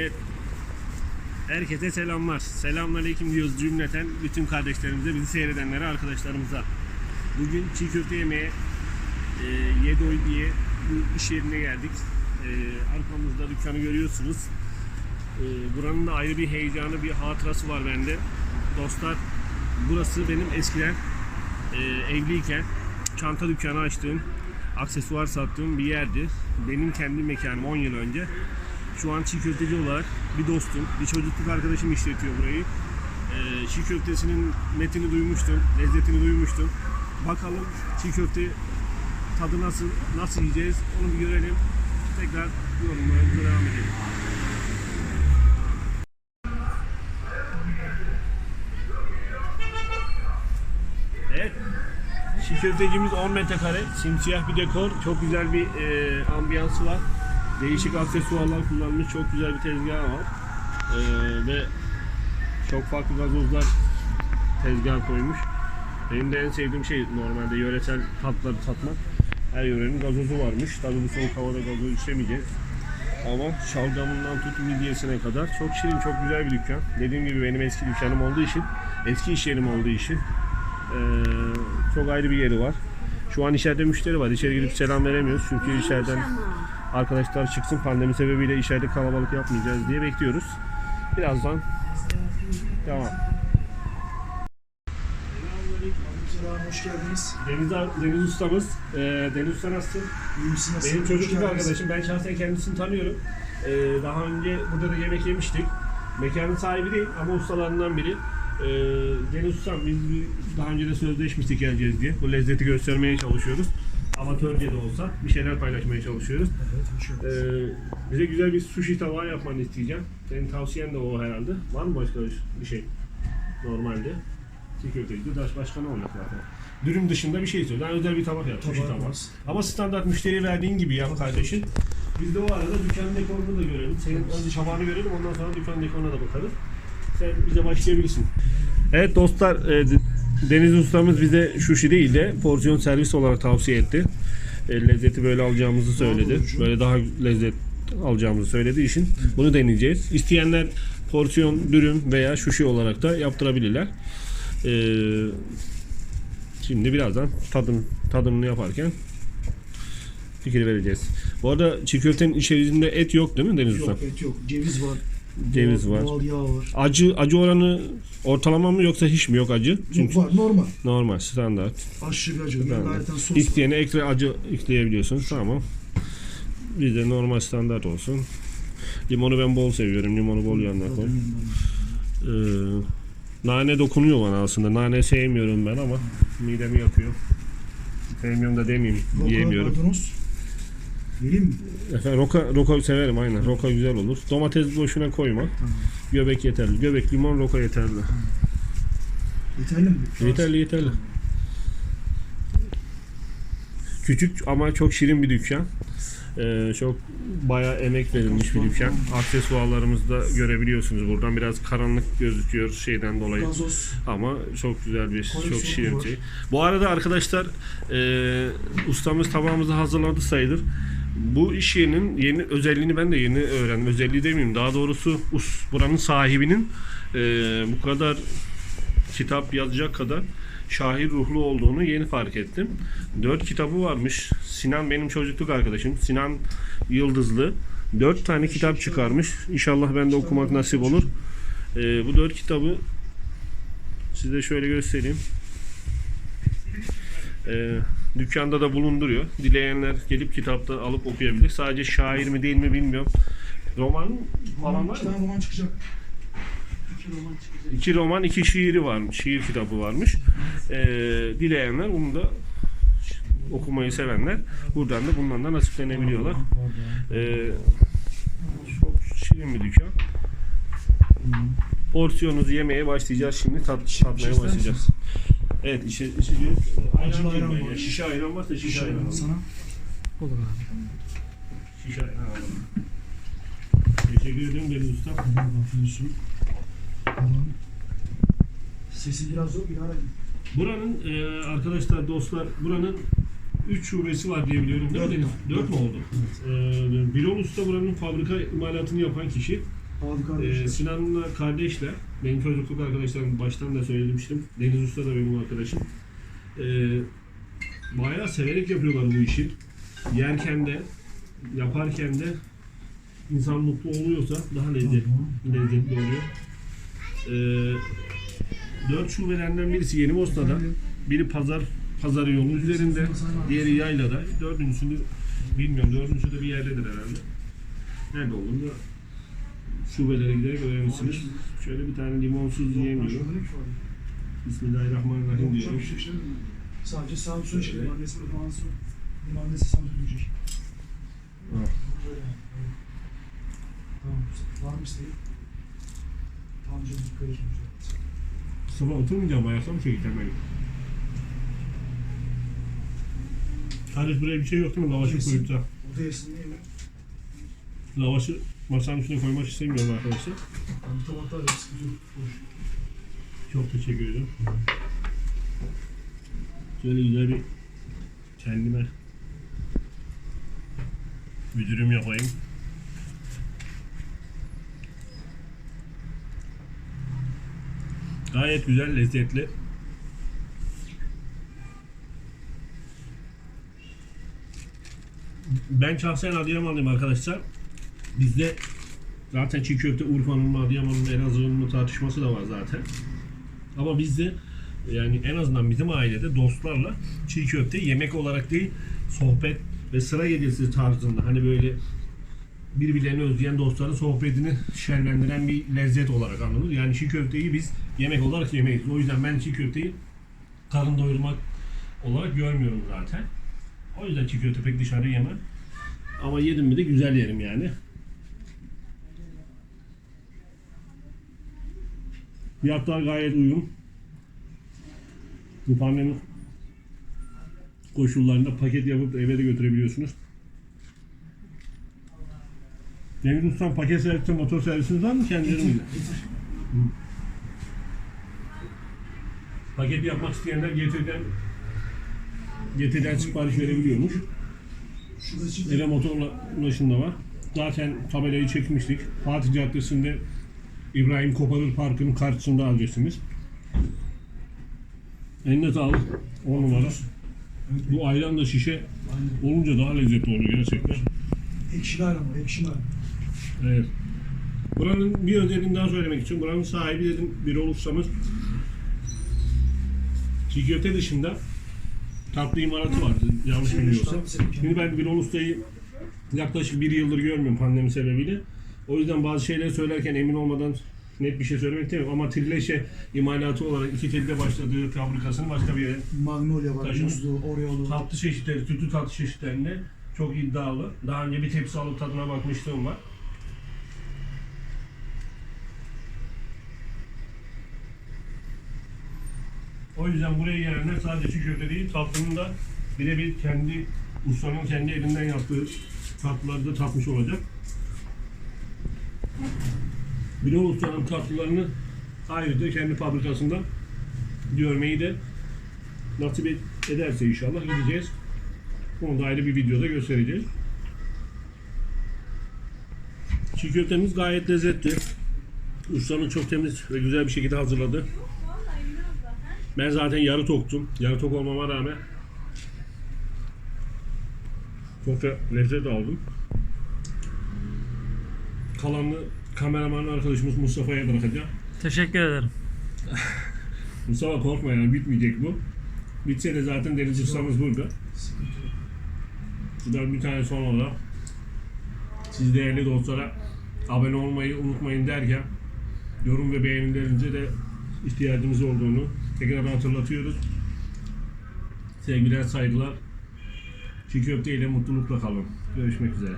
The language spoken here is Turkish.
Evet. Herkese selamlar. Selamünaleyküm diyoruz cümleten bütün kardeşlerimize, bizi seyredenlere, arkadaşlarımıza. Bugün çiğ köfte yemeye e, Yedoy diye bu iş yerine geldik. E, arkamızda dükkanı görüyorsunuz. E, buranın da ayrı bir heyecanı, bir hatırası var bende. Dostlar, burası benim eskiden e, evliyken çanta dükkanı açtığım, aksesuar sattığım bir yerdi. Benim kendi mekanım 10 yıl önce. Şu an çiğ köfteci olarak bir dostum, bir çocukluk arkadaşım işletiyor burayı. Ee, çiğ köftesinin metini duymuştum, lezzetini duymuştum. Bakalım çiğ köfte tadı nasıl, nasıl yiyeceğiz onu bir görelim. Tekrar yorumlarımıza devam edelim. Evet. Çiğ köftecimiz 10 metrekare, simsiyah bir dekor, çok güzel bir e, ambiyansı var. Değişik aksesuarlar kullanmış, çok güzel bir tezgah var. E, ve çok farklı gazozlar tezgah koymuş. Benim de en sevdiğim şey normalde yöresel tatları satmak. Her yörenin gazozu varmış. Tabii bu soğuk havada gazoz içemeyeceğiz. Ama şalgamından tut midyesine kadar çok şirin, çok güzel bir dükkan. Dediğim gibi benim eski dükkanım olduğu için, eski iş yerim olduğu için ee, çok ayrı bir yeri var. Şu an içeride müşteri var. İçeri girip selam veremiyoruz. Çünkü içeriden arkadaşlar çıksın pandemi sebebiyle içeride kalabalık yapmayacağız diye bekliyoruz. Birazdan devam. Hoş geldiniz. Deniz, Deniz ustamız. Ee, Deniz usta nasılsın? İyi misin? nasılsın? Benim çocukluk arkadaşım. Ben şahsen kendisini tanıyorum. Ee, daha önce burada da yemek yemiştik. Mekanın sahibi değil ama ustalarından biri. Ee, Deniz Ustam biz daha önce de sözleşmiştik geleceğiz diye. Bu lezzeti göstermeye çalışıyoruz. Amatörce de olsa bir şeyler paylaşmaya çalışıyoruz. Evet. Ee, bize güzel bir sushi tavağı yapmanı isteyeceğim. Senin tavsiyen de o herhalde. Var mı başka bir şey? Normalde. Çiğ köfteci de başka ne olacak zaten? Dürüm dışında bir şey söyle. Yani özel bir tabak yap. Sushi Tabağı tabağı. Ama standart müşteriye verdiğin gibi yap kardeşim. Biz de o arada dükkan dekorunu da görelim. Senin önce tabağını görelim ondan sonra dükkan dekoruna da bakarız. Sen bize başlayabilirsin. Evet dostlar e, Deniz ustamız bize sushi değil de porsiyon servis olarak tavsiye etti. E, lezzeti böyle alacağımızı söyledi. Böyle daha lezzet alacağımızı söylediği için bunu deneyeceğiz. İsteyenler porsiyon dürüm veya sushi olarak da yaptırabilirler. E, şimdi birazdan tadım tadımını yaparken fikir vereceğiz. Bu arada çiğ köftenin içerisinde et yok değil mi Deniz Usta? Yok, et yok. Ceviz var. Ceviz var. Bal yağı var. Acı acı oranı ortalama mı yoksa hiç mi yok acı? Çünkü var, normal. normal standart. Aşırı bir acı. yok. Standart. Sos var. İsteyene ekstra acı ekleyebiliyorsun. Tamam. Bizde normal standart olsun. Limonu ben bol seviyorum. Limonu bol yanına koy. Ee, nane dokunuyor bana aslında. Nane sevmiyorum ben ama midemi yapıyor. Sevmiyorum da demeyeyim. Yiyemiyorum. maydanoz. Vereyim mi? Efendim roka, roka severim aynen. Roka güzel olur. Domates boşuna koyma. Tamam. Göbek yeterli. Göbek, limon, roka yeterli. Yeterli mi? Yeterli yeterli. Küçük ama çok şirin bir dükkan. Ee, çok bayağı emek verilmiş bir dükkan. Aksesuarlarımızı da görebiliyorsunuz buradan. Biraz karanlık gözüküyor şeyden dolayı. Gazoz. Ama çok güzel bir, çok Koleksiyon şirin var. şey. Bu arada arkadaşlar e, ustamız tabağımızı hazırladı sayılır. Bu iş yerinin yeni özelliğini ben de yeni öğrendim. Özelliği demeyeyim. Daha doğrusu us, buranın sahibinin e, bu kadar kitap yazacak kadar şair ruhlu olduğunu yeni fark ettim. Dört kitabı varmış. Sinan benim çocukluk arkadaşım. Sinan Yıldızlı. Dört tane kitap çıkarmış. İnşallah ben de okumak nasip olur. E, bu dört kitabı Size şöyle göstereyim. Ee, dükkanda da bulunduruyor. Dileyenler gelip kitapta alıp okuyabilir. Sadece şair mi değil mi bilmiyorum. Roman falan var İki mı? tane roman çıkacak. İki roman, iki şiiri varmış. Şiir kitabı varmış. Ee, dileyenler bunu da okumayı sevenler buradan da bundan da nasiplenebiliyorlar. Ee, çok şirin bir dükkan. Porsiyonunuzu yemeye başlayacağız şimdi tat, tatmaya şey ister başlayacağız. Evet işe, işe ayran, ayran ayran var. Şişe ayran varsa şişe ayran alalım. Sana. Olur abi. Şişe ayran alalım. Teşekkür ederim Deniz Usta. Bakıyorsun. Tamam. Sesi biraz zor. İdare edin. Buranın e, arkadaşlar dostlar buranın 3 şubesi var diye biliyorum değil mi Dört. Deniz? 4 mü oldu? E, Birol Usta buranın fabrika imalatını yapan kişi. Ee. Sinan'la kardeşler, benim çocukluk arkadaşlarım baştan da söylemiştim. Deniz Usta da benim arkadaşım. Ee, bayağı severek yapıyorlar bu işi. Yerken de, yaparken de insan mutlu oluyorsa daha lezzetli, lezzetli oluyor. Ee, dört şubelerinden birisi Yeni Bosna'da, biri pazar pazarı yolu üzerinde, diğeri yaylada. Dördüncüsünü bilmiyorum, dördüncüsü de bir yerdedir herhalde. Nerede olduğunu da şubelere giderek öğrenirsiniz. Şöyle bir tane limonsuz yiyemiyorum. Bismillahirrahmanirrahim diyorum. Sadece Samsun şey. Samsun. Benim annesi Samsun diyecek. Evet. Tamam. Var mı isteğin? Tamam canım. Dikkat edin. Sabah oturmayacağım ayakta mı çekeceğim benim? Kardeş buraya bir şey yok değil mi? Lavaşı koyup da. Burada yesin değil mi? Lavaşı masanın üstüne koymak istemiyorum arkadaşlar. Çok teşekkür ederim. Şöyle güzel bir kendime bir dürüm yapayım. Gayet güzel, lezzetli. Ben şahsen Adıyamanlıyım arkadaşlar. Bizde zaten çiğ köfte Urfa'nın mı Adıyaman'ın mı Elazığ'ın mı tartışması da var zaten. Ama bizde yani en azından bizim ailede dostlarla çiğ köfte yemek olarak değil sohbet ve sıra gecesi tarzında hani böyle birbirlerini özleyen dostların sohbetini şenlendiren bir lezzet olarak anılır. Yani çiğ köfteyi biz yemek olarak yemeyiz. O yüzden ben çiğ köfteyi karın doyurmak olarak görmüyorum zaten. O yüzden çiğ köfte pek dışarı yemem. Ama yedim mi de güzel yerim yani. Fiyatlar gayet uygun. Bu pandemi koşullarında paket yapıp eve de götürebiliyorsunuz. Deniz Ustam paket servisi, motor servisiniz var mı kendileri mi? Paket yapmak isteyenler getirden getirden sipariş verebiliyormuş. Eve motorla ulaşım da var. Zaten tabelayı çekmiştik. Fatih Caddesi'nde İbrahim Koparır Parkı'nın karşısında adresimiz. Eline sağlık. 10 numara. Bu ayran da şişe olunca daha lezzetli oluyor gerçekten. Ekşili ayran var. Ekşili ayran. Evet. Buranın bir özelliğini daha söylemek için buranın sahibi dedim biri olursanız çiğ köfte dışında tatlı imalatı vardı yanlış bilmiyorsam. Şimdi ben bir Usta'yı yaklaşık bir yıldır görmüyorum pandemi sebebiyle. O yüzden bazı şeyleri söylerken emin olmadan net bir şey söylemek istemiyorum. Ama Trilleşe imalatı olarak iki telde başladığı fabrikasını başka bir yere Magnolia var. Muzlu, Oreo'lu. tatlı çeşitleri, sütlü tatlı çeşitlerinde çok iddialı. Daha önce bir tepsi alıp tadına bakmışlığım var. O yüzden buraya gelenler sadece çiğ köfte değil, tatlının da birebir kendi ustanın kendi elinden yaptığı tatlıları da tatmış olacak. Birol Usta'nın tatlılarını ayrıca kendi fabrikasında görmeyi de nasip ederse inşallah gideceğiz. Onu da ayrı bir videoda göstereceğiz. Çiğ köftemiz gayet lezzetli. Ustanın çok temiz ve güzel bir şekilde hazırladı. Ben zaten yarı toktum. Yarı tok olmama rağmen çok lezzet aldım. Kalanını kameraman arkadaşımız Mustafa'ya bırakacağım. Teşekkür ederim. Mustafa korkma yani bitmeyecek bu. Bitse de zaten deniz ustamız burada. Buradan bir tane son olarak siz değerli dostlara abone olmayı unutmayın derken yorum ve beğenilerinize de ihtiyacımız olduğunu tekrar hatırlatıyoruz. Sevgiler, saygılar. Çiğ köfte ile mutlulukla kalın. Görüşmek üzere.